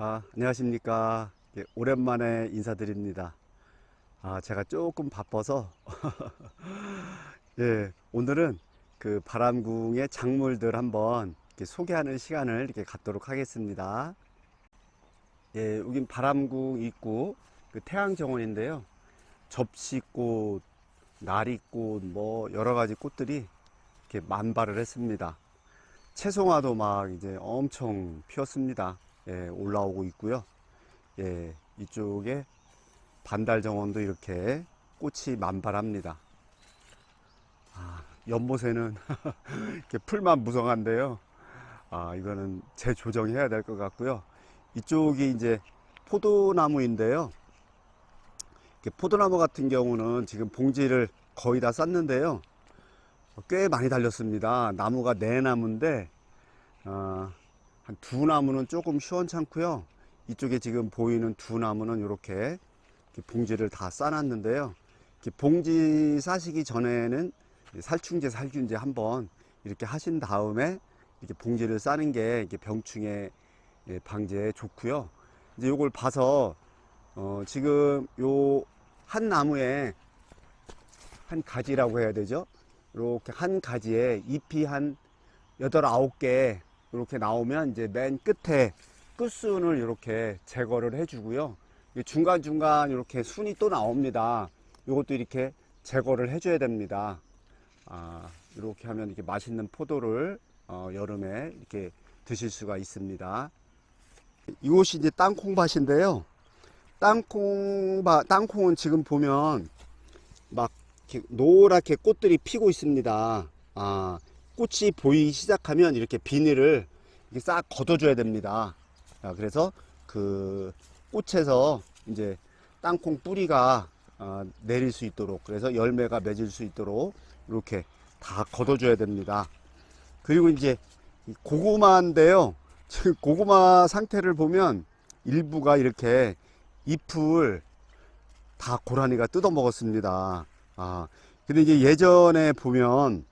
아, 안녕하십니까. 예, 오랜만에 인사드립니다. 아, 제가 조금 바빠서, 예, 오늘은 그 바람궁의 작물들 한번 소개하는 시간을 이렇게 갖도록 하겠습니다. 예, 여긴 바람궁 입구 그 태양정원인데요. 접시꽃, 나리꽃, 뭐 여러 가지 꽃들이 이렇게 만발을 했습니다. 채송화도 막 이제 엄청 피었습니다. 예, 올라오고 있고요. 예, 이쪽에 반달 정원도 이렇게 꽃이 만발합니다. 아, 연못에는 이렇게 풀만 무성한데요. 아, 이거는 재조정해야 될 것 같고요. 이쪽이 이제 포도나무인데요. 포도나무 같은 경우는 지금 봉지를 거의 다 쌌는데요. 꽤 많이 달렸습니다. 나무가 네 나무인데, 어, 한 두 나무는 조금 시원찮고요. 이쪽에 지금 보이는 두 나무는 이렇게 봉지를 다 싸놨는데요. 봉지 싸시기 전에는 살충제, 살균제 한번 이렇게 하신 다음에 이렇게 봉지를 싸는 게 병충해 예, 방지에 좋고요. 이제 요걸 봐서 어, 지금 요 한 나무에 한 가지라고 해야 되죠. 이렇게 한 가지에 잎이 한 여덟 아홉 개 이렇게 나오면 이제 맨 끝에 끝순을 이렇게 제거를 해주고요. 중간 중간 이렇게 순이 또 나옵니다. 이것도 이렇게 제거를 해줘야 됩니다. 아, 이렇게 하면 이렇게 맛있는 포도를 어, 여름에 이렇게 드실 수가 있습니다. 이곳이 이제 땅콩밭인데요. 땅콩밭, 땅콩은 지금 보면 막 노랗게 꽃들이 피고 있습니다. 아, 꽃이 보이기 시작하면 이렇게 비닐을 이렇게 싹 걷어줘야 됩니다. 아, 그래서 그 꽃에서 이제 땅콩 뿌리가 어, 내릴 수 있도록 그래서 열매가 맺을 수 있도록 이렇게 다 걷어줘야 됩니다. 그리고 이제 이 고구마인데요. 지금 고구마 상태를 보면 일부가 이렇게 잎을 다 고라니가 뜯어 먹었습니다. 아, 근데 이제 예전에 보면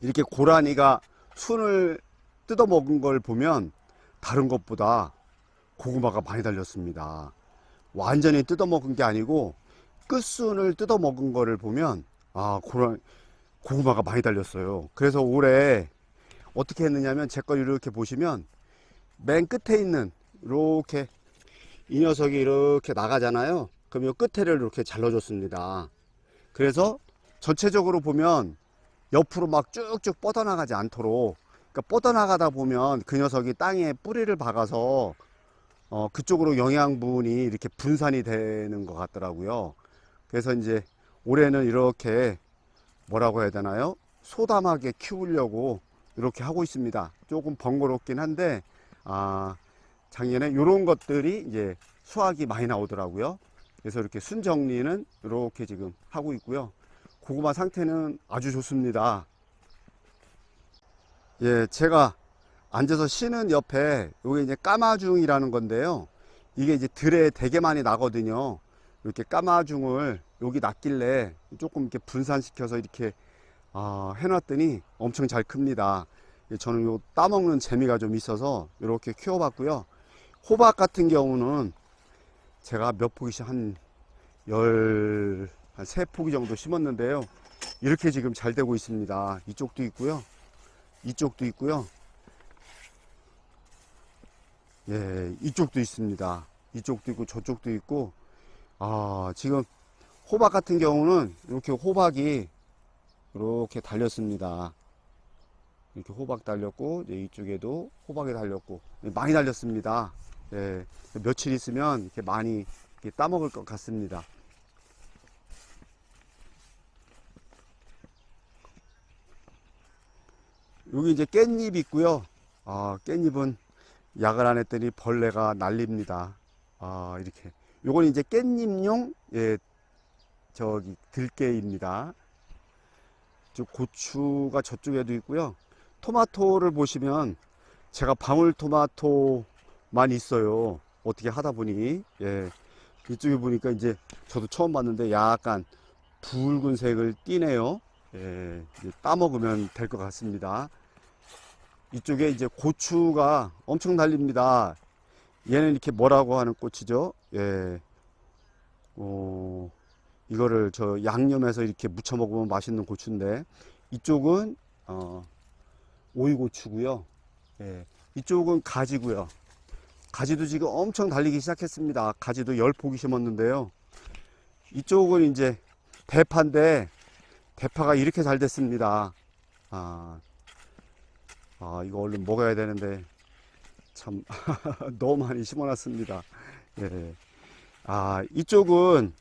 이렇게 고라니가 순을 뜯어 먹은 걸 보면 다른 것보다 고구마가 많이 달렸습니다. 완전히 뜯어 먹은 게 아니고 끝순을 뜯어 먹은 거를 보면 아, 고라, 고구마가 많이 달렸어요. 그래서 올해 어떻게 했느냐면 제걸 이렇게 보시면 맨 끝에 있는 이렇게 이 녀석이 이렇게 나가잖아요. 그럼 이 끝에를 이렇게 잘라줬습니다. 그래서 전체적으로 보면 옆으로 막 쭉쭉 뻗어나가지 않도록 그러니까 뻗어나가다 보면 그 녀석이 땅에 뿌리를 박아서 어, 그쪽으로 영양분이 이렇게 분산이 되는 것 같더라고요. 그래서 이제 올해는 이렇게 뭐라고 해야 되나요? 소담하게 키우려고 이렇게 하고 있습니다. 조금 번거롭긴 한데 아, 작년에 이런 것들이 이제 수확이 많이 나오더라고요. 그래서 이렇게 순정리는 이렇게 지금 하고 있고요. 고구마 상태는 아주 좋습니다. 예, 제가 앉아서 쉬는 옆에 여기 이제 까마중이라는 건데요. 이게 이제 들에 되게 많이 나거든요. 이렇게 까마중을 여기 놨길래 조금 이렇게 분산시켜서 이렇게 아, 해놨더니 엄청 잘 큽니다. 예, 저는 요 따먹는 재미가 좀 있어서 이렇게 키워봤고요. 호박 같은 경우는 제가 몇 포기씩 한 열, 한 세 포기 정도 심었는데요. 이렇게 지금 잘 되고 있습니다. 이쪽도 있고요. 이쪽도 있고요. 예, 이쪽도 있습니다. 이쪽도 있고 저쪽도 있고 아, 지금 호박 같은 경우는 이렇게 호박이 이렇게 달렸습니다. 이렇게 호박 달렸고 이쪽에도 호박이 달렸고 많이 달렸습니다. 예, 며칠 있으면 이렇게 많이 이렇게 따먹을 것 같습니다. 여기 이제 깻잎 있고요. 아, 깻잎은 약을 안 했더니 벌레가 날립니다. 아, 이렇게. 요건 이제 깻잎용, 예, 저기, 들깨입니다. 저 고추가 저쪽에도 있고요. 토마토를 보시면 제가 방울토마토만 있어요. 어떻게 하다 보니, 예. 이쪽에 보니까 이제 저도 처음 봤는데 약간 붉은색을 띠네요. 예, 따먹으면 될 것 같습니다. 이쪽에 이제 고추가 엄청 달립니다. 얘는 이렇게 뭐라고 하는 꽃이죠? 예. 어, 이거를 저 양념해서 이렇게 무쳐 먹으면 맛있는 고추인데 이쪽은 어, 오이고추고요. 예. 이쪽은 가지고요. 가지도 지금 엄청 달리기 시작했습니다. 가지도 열 포기 심었는데요. 이쪽은 이제 대파인데 대파가 이렇게 잘 됐습니다. 아, 아 이거 얼른 먹어야 되는데 참 너무 많이 심어놨습니다. 예. 아 이쪽은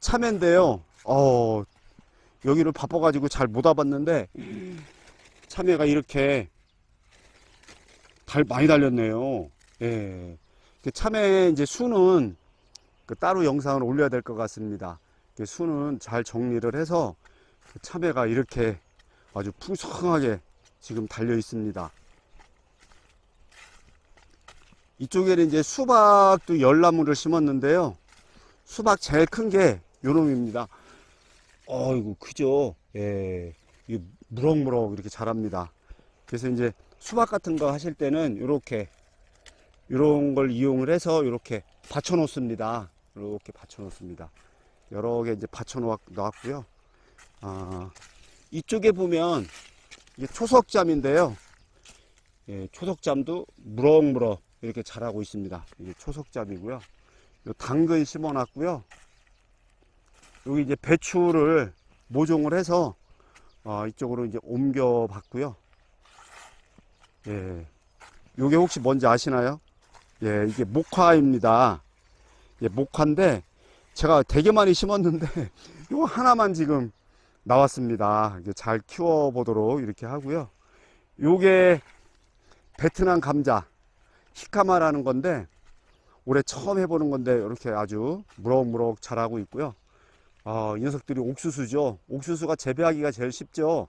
참외인데요. 어 여기를 바빠가지고 잘 못 와봤는데 참외가 이렇게 달 많이 달렸네요. 예. 그 참외 이제 수는 그 따로 영상을 올려야 될 것 같습니다. 그 수는 잘 정리를 해서 그 참외가 이렇게 아주 풍성하게 지금 달려 있습니다. 이쪽에는 이제 수박도 열나무를 심었는데요. 수박 제일 큰 게 요놈입니다. 어이구, 크죠? 예. 이 무럭무럭 이렇게 자랍니다. 그래서 이제 수박 같은 거 하실 때는 이렇게 이런 걸 이용을 해서 이렇게 받쳐 놓습니다. 이렇게 받쳐 놓습니다. 여러 개 이제 받쳐 놓았고요. 아, 이쪽에 보면 이게 초석잠인데요. 예, 초석잠도 무럭무럭 이렇게 자라고 있습니다. 이게 초석잠이고요. 요 당근 심어 놨고요. 여기 이제 배추를 모종을 해서 어, 이쪽으로 이제 옮겨 봤고요. 예. 요게 혹시 뭔지 아시나요? 예, 이게 목화입니다. 예, 목화인데 제가 되게 많이 심었는데 요 하나만 지금 나왔습니다. 잘 키워 보도록 이렇게 하고요. 요게 베트남 감자 히카마라는 건데 올해 처음 해보는 건데 이렇게 아주 무럭무럭 자라고 있고요. 아, 이 녀석들이 옥수수죠. 옥수수가 재배하기가 제일 쉽죠.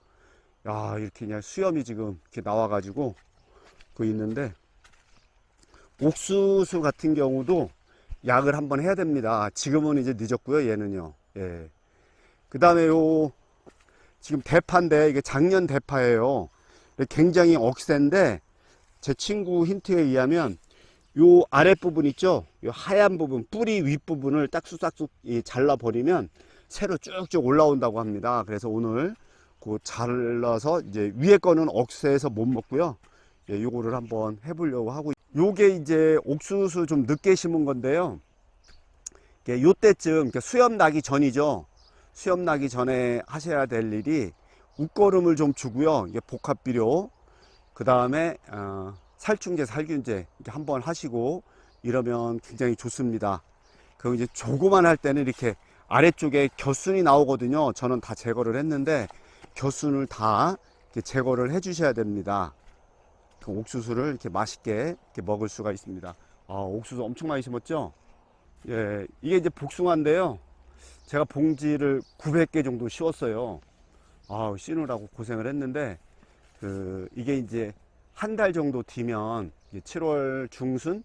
야, 이렇게 그냥 수염이 지금 이렇게 나와가지고 그 있는데 옥수수 같은 경우도 약을 한번 해야 됩니다. 지금은 이제 늦었고요. 얘는요. 예. 그 다음에 요 지금 대파인데 이게 작년 대파예요. 굉장히 억센데 제 친구 힌트에 의하면 요 아랫부분 있죠? 요 하얀 부분, 뿌리 윗부분을 딱 쑥싹쑥 잘라 버리면 새로 쭉쭉 올라온다고 합니다. 그래서 오늘 그 잘라서 이제 위에 거는 억세해서 못 먹고요. 예, 요거를 한번 해보려고 하고 요게 이제 옥수수 좀 늦게 심은 건데요. 요때쯤 수염 나기 전이죠. 수염 나기 전에 하셔야 될 일이 웃거름을 좀 주고요. 이게 복합 비료, 그 다음에 어, 살충제, 살균제 이렇게 한번 하시고 이러면 굉장히 좋습니다. 그 이제 조그만 할 때는 이렇게 아래쪽에 겨순이 나오거든요. 저는 다 제거를 했는데 겨순을 다 제거를 해 주셔야 됩니다. 그 옥수수를 이렇게 맛있게 이렇게 먹을 수가 있습니다. 아, 옥수수 엄청 많이 심었죠? 예, 이게 이제 복숭아인데요. 제가 봉지를 900개 정도 씌웠어요. 아, 씨느라고 고생을 했는데, 그, 이게 이제 한 달 정도 뒤면 7월 중순?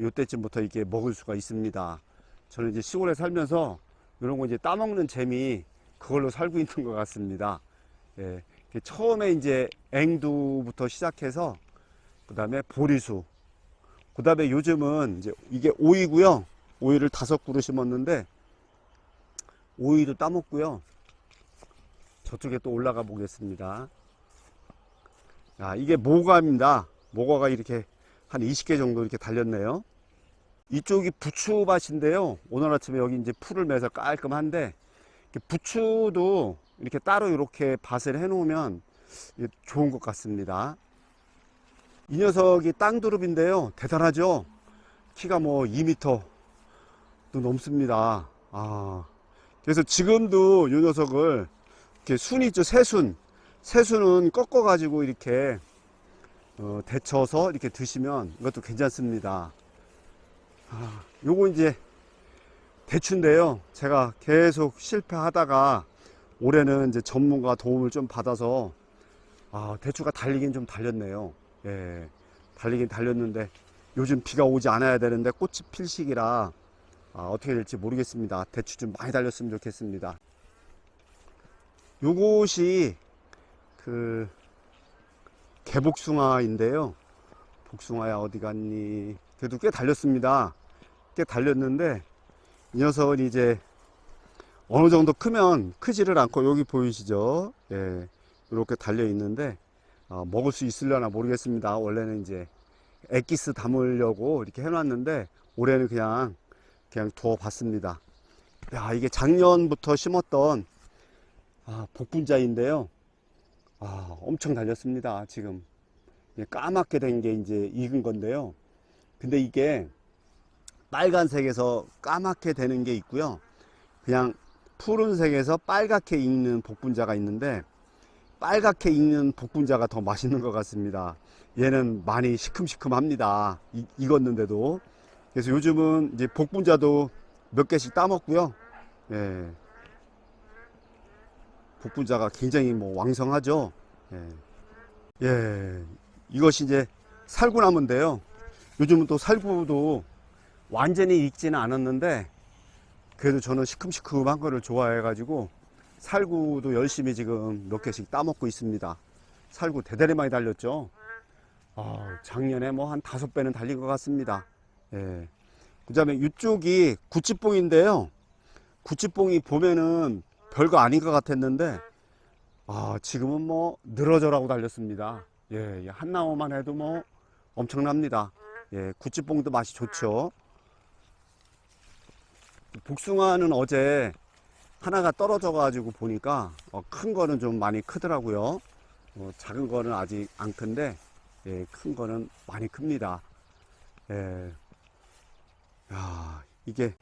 요때쯤부터 이게 먹을 수가 있습니다. 저는 이제 시골에 살면서 이런 거 이제 따먹는 재미, 그걸로 살고 있는 것 같습니다. 예, 처음에 이제 앵두부터 시작해서 그 다음에 보리수. 그 다음에 요즘은 이제 이게 오이고요. 오이를 다섯 그루 심었는데 오이도 따먹고요. 저쪽에 또 올라가 보겠습니다. 아, 이게 모과입니다. 모과가 이렇게 한 20개 정도 이렇게 달렸네요. 이쪽이 부추밭인데요. 오늘 아침에 여기 이제 풀을 매서 깔끔한데 부추도 이렇게 따로 이렇게 밭을 해 놓으면 좋은 것 같습니다. 이 녀석이 땅두릅인데요. 대단하죠? 키가 뭐 2m도 넘습니다. 아. 그래서 지금도 이 녀석을 이렇게 순 있죠? 새순. 새순은 꺾어 가지고 이렇게 어, 데쳐서 이렇게 드시면 이것도 괜찮습니다. 아, 요거 이제 대추인데요. 제가 계속 실패하다가 올해는 이제 전문가 도움을 좀 받아서 아, 대추가 달리긴 좀 달렸네요. 예, 달리긴 달렸는데 요즘 비가 오지 않아야 되는데 꽃이 필 시기라 아, 어떻게 될지 모르겠습니다. 대추 좀 많이 달렸으면 좋겠습니다. 요곳이 그 개복숭아인데요. 복숭아야 어디 갔니? 그래도 꽤 달렸습니다. 꽤 달렸는데 이 녀석은 이제 어느 정도 크면 크지를 않고 여기 보이시죠? 예, 이렇게 달려 있는데 어, 먹을 수 있으려나 모르겠습니다. 원래는 이제 액기스 담으려고 이렇게 해놨는데 올해는 그냥 그냥 두어 봤습니다. 야 이게 작년부터 심었던 아, 복분자인데요. 아, 엄청 달렸습니다. 지금 예, 까맣게 된 게 이제 익은 건데요. 근데 이게 빨간색에서 까맣게 되는 게 있고요. 그냥 푸른색에서 빨갛게 익는 복분자가 있는데 빨갛게 익는 복분자가 더 맛있는 것 같습니다. 얘는 많이 시큼시큼합니다. 이- 익었는데도. 그래서 요즘은 이제 복분자도 몇 개씩 따먹고요. 예. 복분자가 굉장히 뭐 왕성하죠. 예. 예. 이것이 이제 살구나무인데요. 요즘은 또 살구도 완전히 익지는 않았는데 그래도 저는 시큼시큼한 거를 좋아해가지고 살구도 열심히 지금 몇 개씩 따먹고 있습니다. 살구 대대리 많이 달렸죠. 아, 작년에 뭐 한 다섯 배는 달린 것 같습니다. 예. 그 다음에 이쪽이 구찌뽕인데요. 구찌뽕이 보면은 별거 아닌 것 같았는데, 아, 지금은 뭐 늘어져라고 달렸습니다. 예, 이한 나무만 해도 뭐 엄청납니다. 예, 구찌뽕도 맛이 좋죠. 복숭아는 어제 하나가 떨어져 가지고 보니까 어, 큰 거는 좀 많이 크더라고요. 어, 작은 거는 아직 안 큰데 예, 큰 거는 많이 큽니다. 예. 야, 이게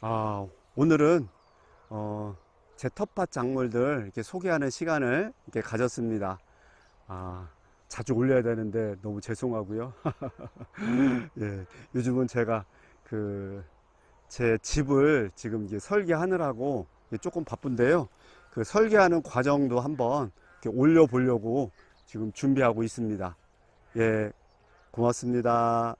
아, 오늘은 어, 제 텃밭 작물들 이렇게 소개하는 시간을 이렇게 가졌습니다. 아, 자주 올려야 되는데 너무 죄송하고요. 예, 요즘은 제가 그 제 집을 지금 이제 설계하느라고 조금 바쁜데요. 그 설계하는 과정도 한번 올려 보려고 지금 준비하고 있습니다. 예, 고맙습니다.